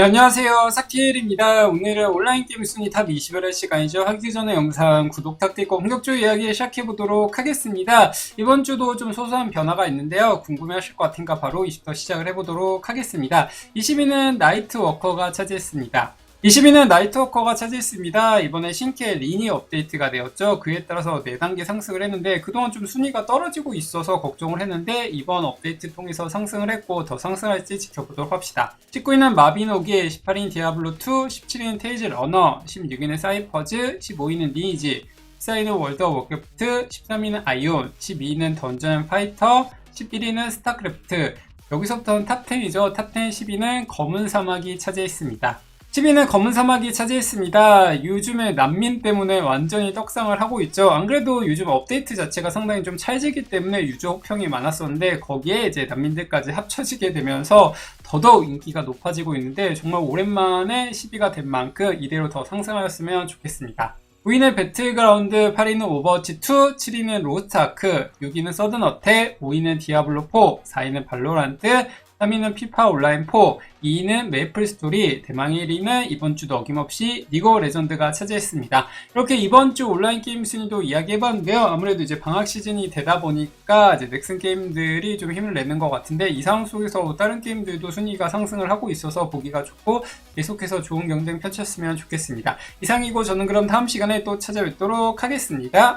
네, 안녕하세요. 사키엘입니다. 오늘은 온라인 게임 순위 탑 20을 할 시간이죠. 하기 전에 영상 구독 탁티고 본격적으로 이야기 시작해보도록 하겠습니다. 이번 주도 좀 소소한 변화가 있는데요. 궁금해하실 것 같으니까 바로 20더 시작을 해보도록 하겠습니다. 20위는 나이트 워커가 차지했습니다. 20위는 나이트워커가 차지했습니다. 이번에 신캐 리니 업데이트가 되었죠. 그에 따라서 4단계 상승을 했는데 그동안 좀 순위가 떨어지고 있어서 걱정을 했는데 이번 업데이트 통해서 상승을 했고 더 상승할지 지켜보도록 합시다. 19위는 마비노기, 18위는 디아블로2, 17위는 테이즈 러너, 16위는 사이퍼즈, 15위는 니이지, 14위는 월드 오브 워크래프트, 13위는 아이온, 12위는 던전 앤 파이터, 11위는 스타크래프트. 여기서부터는 탑10이죠. 탑10 10위는 검은 사막이 차지했습니다. 10위는 검은 사막이 차지했습니다. 요즘에 난민 때문에 완전히 떡상을 하고 있죠. 안 그래도 요즘 업데이트 자체가 상당히 좀 찰지기 때문에 유저 혹평이 많았었는데 거기에 이제 난민들까지 합쳐지게 되면서 더더욱 인기가 높아지고 있는데 정말 오랜만에 10위가 된 만큼 이대로 더 상승하였으면 좋겠습니다. 9위는 배틀그라운드, 8위는 오버워치2, 7위는 로스트아크, 6위는 서든어택, 5위는 디아블로4, 4위는 발로란트, 3위는 피파 온라인 4, 2위는 메이플 스토리, 대망 1위는 이번 주도 어김없이 오브 레전드가 차지했습니다. 이렇게 이번 주 온라인 게임 순위도 이야기해봤는데요. 아무래도 이제 방학 시즌이 되다 보니까 이제 넥슨 게임들이 좀 힘을 내는 것 같은데 이 상황 속에서 다른 게임들도 순위가 상승을 하고 있어서 보기가 좋고 계속해서 좋은 경쟁 펼쳤으면 좋겠습니다. 이상이고 저는 그럼 다음 시간에 또 찾아뵙도록 하겠습니다.